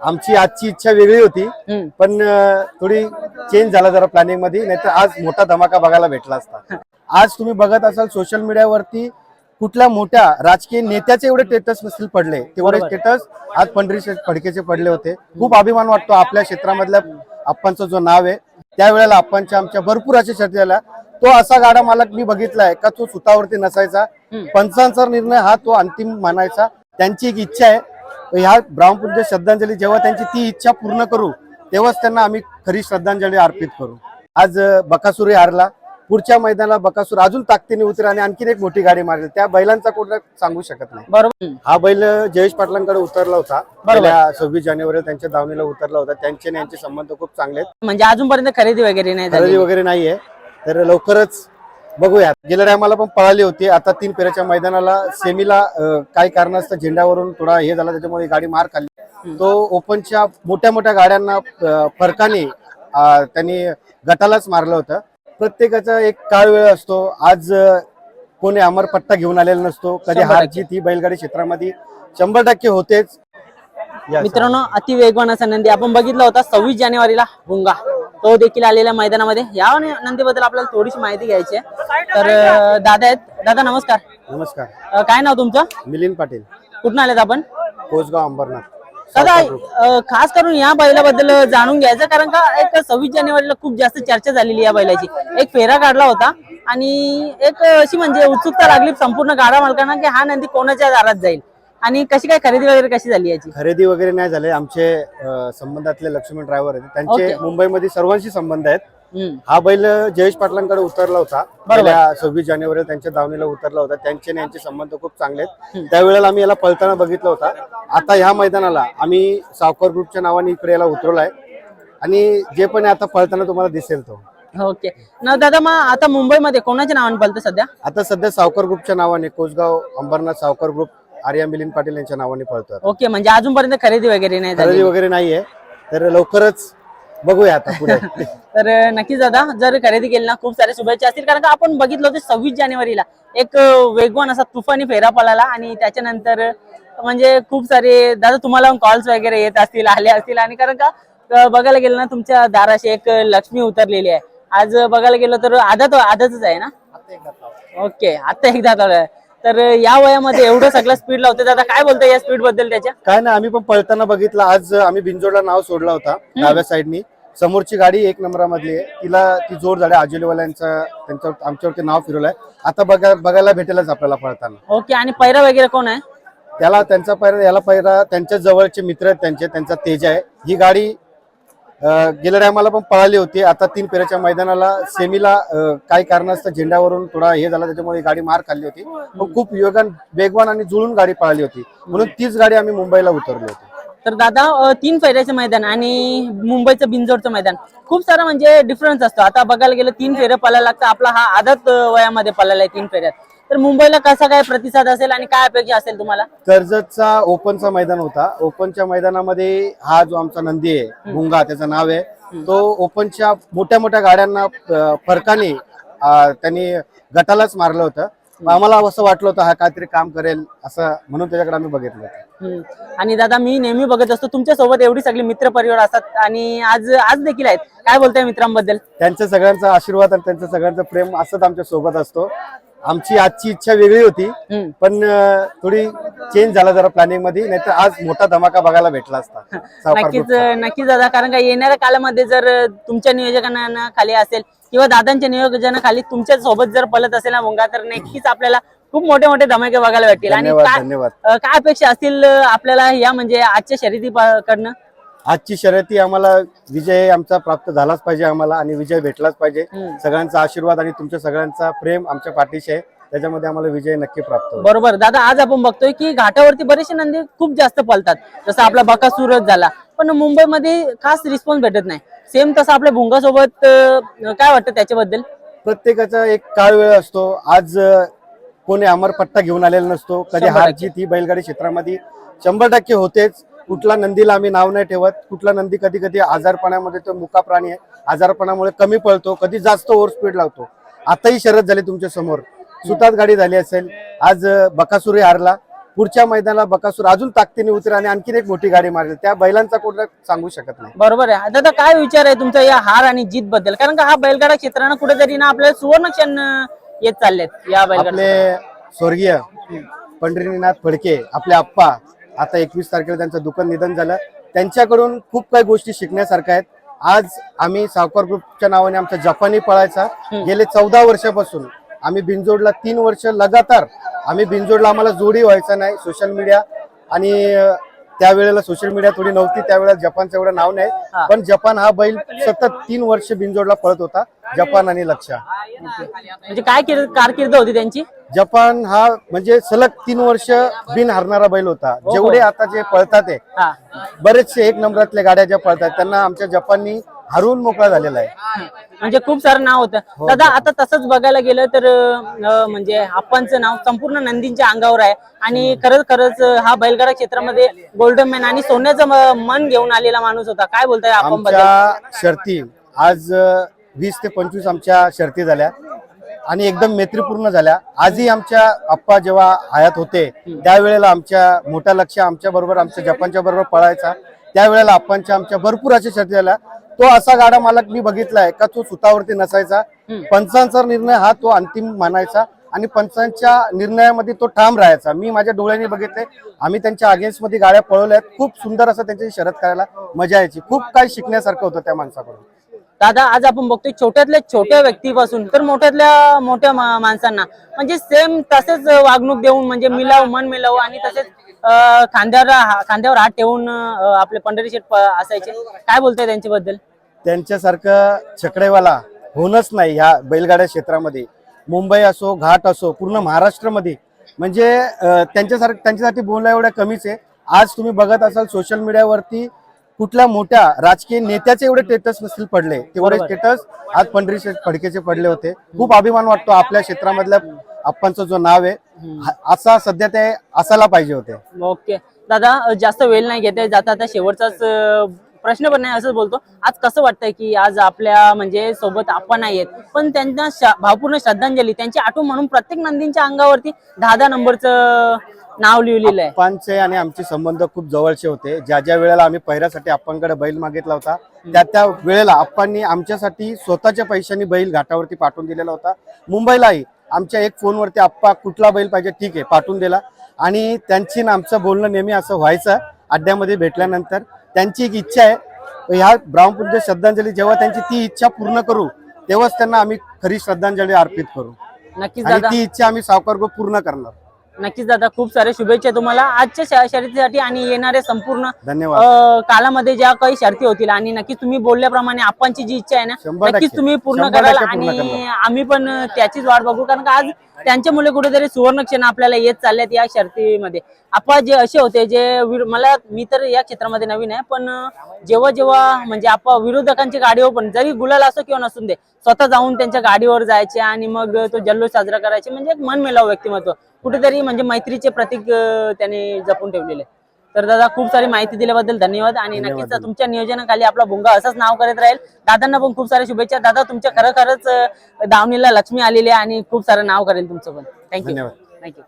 आमची आजची इच्छा वेगळी होती. पण थोडी चेंज झाला जरा प्लॅनिंगमध्ये नाहीतर आज मोठा धमाका बघायला भेटला असता आज तुम्ही बघत असाल सोशल मीडियावरती कुठल्या मोठ्या राजकीय नेत्याचे एवढे स्टेटस नसतील पडले तेवढे. स्टेटस आज पंढरी फडकेचे पडले होते खूप अभिमान वाटतो आपल्या क्षेत्रामधल्या आप्पांचं जो नाव आहे त्यावेळेला आप्पांच्या आमच्या भरपूर अशा शर्ती झाल्या तो असा गाडा मालक मी बघितलाय का तो सुतावरती नसायचा. पंचांचा निर्णय हा तो अंतिम मानायचा त्यांची एक इच्छा आहे ह्या ब्राह्मपूज्य श्रद्धांजली जेव्हा त्यांची ती इच्छा पूर्ण करू तेव्हाच त्यांना आम्ही खरी श्रद्धांजली अर्पित करू. आज बकासूरही हारला. पुढच्या मैदानाला बकासूर अजून ताकदीने उतर आणि आणखीन एक मोठी गाडी मारेल. त्या बैलांचा कुठला सांगू शकत नाही. बरोबर. हा बैल जयेश पाटलांकडे उतरला होता. सव्वीस जानेवारी त्यांच्या दावणीला उतरला होता. त्यांचे आणि यांचे संबंध खूप चांगले आहेत. म्हणजे अजूनपर्यंत खरेदी वगैरे नाही खरेदी वगैरे नाहीये. तर लवकरच बघूया. गेल्या टायमाला पण पळाली होती. आता तीन फेऱ्याच्या मैदानाला सेमीला काही कारणास्तव झेंड्यावरून थोडा हे झाला त्याच्यामुळे गाडी मार खाल्ली. तो ओपनच्या मोठ्या मोठ्या गाड्यांना फरकाने त्यांनी गटालाच मारलं होतं. प्रत्येकाचा एक काळ वेळ असतो. आज कोणी अमर पट्टा घेऊन आलेला नसतो. कधी हार. जीत ही बैलगाडी क्षेत्रामध्ये शंभर टक्के होतेच. मित्रांनो अति वेगवान असा नंदी. आपण बघितला होता सव्वीस जानेवारीला भुंगा तो देखील आलेल्या मैदानामध्ये. या नंदीबद्दल आपल्याला थोडीशी माहिती घ्यायची आहे. तर दादा आहेत. दादा नमस्कार. नमस्कार. अं, काय नाव तुमचं? मिलिंद पाटील. कुठून आलेत आपण? कोसगाव अंबरनाथ. दादा अं, खास करून या बैलाबद्दल जाणून घ्यायचं कारण का एक सव्वीस जानेवारीला खूप जास्त चर्चा झालेली या बैलाची. एक फेरा काढला होता आणि एक अशी म्हणजे उत्सुकता लागली संपूर्ण गाडा मालकांना की हा नंदी कोणाच्या दारात जाईल. आणि कशी काय खरेदी वगैरे कशी झाली याची? खरेदी वगैरे नाही झाले. आमचे अं, संबंधातले लक्ष्मण ड्रायव्हर आहेत. त्यांचे. मुंबईमध्ये सर्वांशी संबंध आहेत. हम्म. हा बैल जयेश पाटलांकडे उतरला होता. गेल्या सव्वीस जानेवारी त्यांच्या दावणीला उतरला होता. त्यांचे आणि यांचे संबंध खूप चांगले आहेत. त्यावेळेला आम्ही याला पळताना बघितलं होता. आता ह्या मैदानाला आम्ही सावकर ग्रुपच्या नावाने इकडे याला उतरवलाय आणि जे पण आता पळताना तुम्हाला दिसेल तो. ओके. ना दादा मग आता मुंबईमध्ये कोणाच्या नावाने पलतं सध्या? आता सध्या सावकर ग्रुपच्या नावाने कोसगाव अंबरनाथ सावकर ग्रुप आर्या मिलिंद पाटील यांच्या नावाने पळतो ओके म्हणजे अजूनपर्यंत खरेदी वगैरे नाही झाली. खरेदी वगैरे नाहीये. तर लवकरच बघूया आता पुढे. तर नक्कीच दादा जर खरेदी केली ना खूप साऱ्या शुभेच्छा असतील. कारण का आपण बघितलं होतं सव्वीस जानेवारीला एक वेगवान असा तुफानी फेरा पळाला आणि त्याच्यानंतर म्हणजे खूप सारे दादा तुम्हाला कॉल्स वगैरे येत असतील आले असतील. आणि कारण का बघायला गेलं ना तुमच्या दाराशी एक लक्ष्मी उतरलेली आहे. आज बघायला गेलं तर आदत आदतच आहे ना? ओके आता एकदा चालू तर या वयामध्ये एवढं सगळं स्पीड लावते. दादा काय बोलतोय या स्पीडबद्दल त्याच्या? काय नाही आम्ही पण पळताना बघितलं. आज आम्ही बिंजोडला नाव सोडला होता डाव्या साईडनी समोरची गाडी एक नंबरामधली आहे. तिला ती जोड झाली आजोलीवाल्यांचा त्यांच्या आमच्यावरती नाव फिरवलंय. आता बघा बघायला भेटेलच आपल्याला पळताना. ओके आणि पैरा वगैरे कोण आहे? त्याला त्यांचा पैरा याला पैरा त्यांच्या जवळचे मित्र आहेत त्यांचे त्यांचा तेज आहे. ही गाडी गेल्या टायमाला पण पळाली होती. आता तीन फेऱ्याच्या मैदानाला सेमीला अं, काही कारणास्तव झेंड्यावरून थोडा हे झाला त्याच्यामुळे गाडी मार खाल्ली होती. पण खूप वेगान वेगवान आणि जुळून गाडी पळाली होती. म्हणून तीच गाडी आम्ही मुंबईला उतरली होती. तर दादा तीन फेऱ्याचं मैदान आणि मुंबईचं बिंजोडचं मैदान. खूप सारा म्हणजे डिफरन्स असतो. आता बघायला गेलं तीन फेऱ्या पळायला लागतं. आपला हा आदत वयामध्ये पळाला आहे तीन फेऱ्यात. तर मुंबईला कसा काय प्रतिसाद असेल आणि काय अपेक्षा असेल तुम्हाला? कर्जतचा ओपनचा मैदान होता. ओपनच्या मैदानामध्ये हा जो आमचा नंदी आहे भुंगा त्याचं नाव आहे. तो ओपनच्या मोठ्या मोठ्या गाड्यांना फरकाने त्यांनी गटालाच मारलं होतं. आम्हाला असं वाटलं होतं हा काहीतरी काम करेल असं म्हणून त्याच्याकडे आम्ही बघितलं होतं. आणि दादा मी नेहमी बघत असतो तुमच्यासोबत एवढी सगळी मित्र परिवार असतात आणि आज आज देखील आहेत. काय बोलताय मित्रांबद्दल? त्यांच्या सगळ्यांचा आशीर्वाद आणि त्यांचं सगळ्यांचं प्रेम असंच आमच्यासोबत असतो. आमची आजची इच्छा वेगळी होती. पण थोडी चेंज झाला जरा प्लॅनिंगमध्ये नाहीतर आज मोठा धमाका बघायला भेटला असता. नक्कीच. नक्कीच दादा कारण का येणाऱ्या काळामध्ये जर तुमच्या नियोजकांना खाली असेल किंवा दादांच्या नियोजनाखाली तुमच्यासोबत जर पलत असेल ना मुंगा तर नक्कीच आपल्याला खूप मोठे मोठे धमाके बघायला भेटतील. आणि धन्यवाद काय अपेक्षा असतील आपल्याला या म्हणजे आजच्या शर्यती कडनं? आजची शर्यती आम्हाला विजय आमचा प्राप्त झालाच पाहिजे आम्हाला आणि विजय भेटलाच पाहिजे. सगळ्यांचा आशीर्वाद आणि तुमच्या सगळ्यांचा प्रेम आमच्या पाठीशी आहे. त्याच्यामध्ये आम्हाला विजय नक्की प्राप्त होईल. बरोबर. दादा आज आपण बघतोय की घाटावरती बरेचसे नंदी खूप जास्त पळतात. जसं आपला बका सुरत झाला. पण मुंबईमध्ये खास रिस्पॉन्स भेटत नाही. सेम तसं आपल्या भुंगा सोबत काय वाटतं त्याच्याबद्दल? प्रत्येकाचा एक काळ वेळ असतो. आज कोणी अमर पट्टा घेऊन आलेला नसतो. कधी हार. जीत ही बैलगाडी क्षेत्रामध्ये शंभर टक्के होतेच. कुठला नंदीला आम्ही नाव नाही ठेवत. कुठला नंदी कधी कधी आजारपणामध्ये तो मुका प्राणी आहे. आजारपणामुळे कमी पळतो कधी जास्त ओव्हर स्पीड लावतो. आताही शरद झाली तुमच्यासमोर. सुतात गाडी झाली असेल. आज बकासुरही हारला. पुढच्या मैदानाला बकासूर अजून ताकदीने उतरेल आणि आणखीन एक मोठी गाडी मारेल. त्या बैलांचा कुठला सांगू शकत नाही. बरोबर आहे. दादा काय विचार आहे तुमचा या हार आणि जीत बद्दल? कारण का हा बैलगाडा क्षेत्रानं कुठेतरी ना आपल्याला सुवर्ण क्षण येत चाललेत या बैलगाडा आपले स्वर्गीय पंढरीनाथ फडके आपले आप्पा आता एकवीस तारखेला त्यांचं दुःखद निधन झालं. त्यांच्याकडून खूप काही गोष्टी शिकण्यासारख्या आहेत. आज आम्ही सावकार ग्रुपच्या नावाने आमचा जपानी पळायचा. गेले चौदा वर्षापासून आम्ही बिनजोडला तीन वर्ष लगातार आम्ही बिनजोडला आम्हाला जोडी व्हायचा नाही सोशल मीडिया आणि त्यावेळेला सोशल मीडिया थोडी नव्हती त्यावेळेला जपानचं एवढं नाव हा. नाही पण जपान हा बैल सतत तीन वर्ष बिनजोडला पळत होता जपान आणि लक्षा म्हणजे काय किर- कारकीर्द होती त्यांची? जपान हा म्हणजे सलग तीन वर्ष बिन हरणारा बैल होता. जेवढे आता जे पळतात हा बरेचसे एक नंबरातल्या गाड्या ज्या पळतात त्यांना आमच्या जपाननी हरवून मोकळा झालेला आहे. म्हणजे खूप सारं नाव होतं. दादा आता तसंच बघायला गेलं तर अं, म्हणजे आप्पांचं नाव संपूर्ण नंदींच्या अंगावर आहे. आणि खरंच खरंच हा बैलगाडा क्षेत्रामध्ये गोल्डन मॅन आणि सोन्याचं म- मन घेऊन आलेला माणूस होता. काय बोलताय आपण आमच्या शर्ती आज वीस ते पंचवीस आमच्या शर्ती झाल्या. आणि एकदम मैत्रीपूर्ण झाल्या. आजही आमच्या आप्पा जेव्हा हयात होते त्यावेळेला आमच्या मोठा लक्ष आमच्या बरोबर आमच्या जपानच्या बरोबर पळायचा. त्यावेळेला आप्पांच्या आमच्या भरपूर अशा शर्ती झाल्या. तो असा गाडा मालक मी बघितलाय का तो सुतावरती नसायचा. पंचांचा निर्णय हा तो अंतिम मानायचा आणि पंचांच्या निर्णयामध्ये तो ठाम राहायचा. मी माझ्या डोळ्यांनी बघितले आम्ही त्यांच्या अगेन्स्टमध्ये गाड्या पळवल्यात. खूप सुंदर असं त्यांची शरद करायला मजा यायची. खूप काही शिकण्यासारखं होतं त्या माणसाकडून. दादा आज आपण बघतोय छोट्यातल्या छोट्या व्यक्तीपासून तर मोठ्यातल्या मोठ्या माणसांना. म्हणजे सेम तसेच वागणूक देऊन म्हणजे मिलाव मन मिलाव आणि तसेच खांद्यावर खांद्यावर हात ठेवून आपले पंढरी प- असायचे. काय बोलताय त्यांच्याबद्दल? त्यांच्यासारखं छकडेवाला होणंच नाही ह्या बैलगाड्या क्षेत्रामध्ये. मुंबई असो घाट असो पूर्ण महाराष्ट्रामध्ये. म्हणजे त्यांच्यासारखं त्यांच्यासाठी बोलणं एवढं कमीच आहे. आज तुम्ही बघत असाल सोशल मीडियावरती कुठल्या मोठ्या राजकीय नेत्याचे एवढे स्टेटस नसतील पडले. तेवढे. स्टेटस आज पंढरी फडकेचे पडले होते. खूप अभिमान वाटतो आपल्या क्षेत्रामधल्या आप्पांचं जो नाव आहे. असा सध्या ते असायला पाहिजे होते. ओके. दादा जास्त वेळ नाही घेते जाता आता शेवटचाच प्रश्न पण नाही असंच बोलतो. आज कसं वाटतंय की आज आपल्या म्हणजे सोबत आपण नाही आहेत पण त्यांना भावपूर्ण श्रद्धांजली त्यांची आठवण म्हणून प्रत्येक नंदींच्या अंगावरती दहा दहा नंबरचं नाव लिहिलेलं आहे. आप्पांचे आणि आमचे संबंध खूप जवळचे होते. ज्या ज्या वेळेला आम्ही पहिऱ्यासाठी आपणकडे बैल मागितला होता त्या त्या वेळेला आप्पांनी आमच्यासाठी स्वतःच्या पैशांनी बैल घाटावरती पाठवून दिलेला होता. मुंबईलाही आमच्या एक फोनवरती आप्पा कुठला बैल पाहिजे? ठीक आहे पाठवून दिला. आणि त्यांची आमचं बोलणं नेहमी असं व्हायचं. अड्ड्यामध्ये भेटल्यानंतर त्यांची एक इच्छा आहे. ह्या ब्राह्मपूरच्या श्रद्धांजली जेव्हा त्यांची ती इच्छा पूर्ण करू तेव्हाच त्यांना आम्ही खरी श्रद्धांजली अर्पित करू. नक्कीच आणि दादा. ती इच्छा आम्ही सावकार ग्रुप पूर्ण करणार. नक्कीच दादा खूप साऱ्या शुभेच्छा तुम्हाला. आजच्या शा- शर्यतीसाठी आणि येणाऱ्या संपूर्ण धन्यवाद. अ, कालामध्ये ज्या काही शर्ती होतील आणि नक्कीच तुम्ही बोलल्याप्रमाणे आपणची जी इच्छा आहे ना शंभर नक्कीच टक्के. तुम्ही पूर्ण शंभर कराल टक्के पूर्ण आणि करणार. आम्ही पण त्याचीच वाट बघू. कारण का आज त्यांच्यामुळे कुठेतरी सुवर्ण क्षण आपल्याला येत चालल्यात या शर्तीमध्ये आपण जे असे होते जे मला मी तर या क्षेत्रामध्ये नवीन आहे पण जेव्हा जेव्हा म्हणजे आपण विरोधकांच्या गाडीवर पण जरी गुलाल असो किंवा नसून दे स्वतः जाऊन त्यांच्या गाडीवर जायचे आणि मग तो जल्लोष साजरा करायचे म्हणजे एक मन मिळावं व्यक्तिमत्व कुठेतरी म्हणजे मैत्रीचे प्रतीक त्याने जपून ठेवलेले आहे. तर दादा खूप सारी माहिती दिल्याबद्दल धन्यवाद. आणि नक्कीच तुमच्या नियोजनाखाली आपला भुंगा असाच नाव करत राहील. दादांना पण खूप साऱ्या शुभेच्छा. दादा तुमच्या खरं खरंच अ, दावणीला लक्ष्मी आलेली आहे आणि खूप सारं नाव करेल तुमचं पण. थँक्यू धन्यवाद. थँक्यू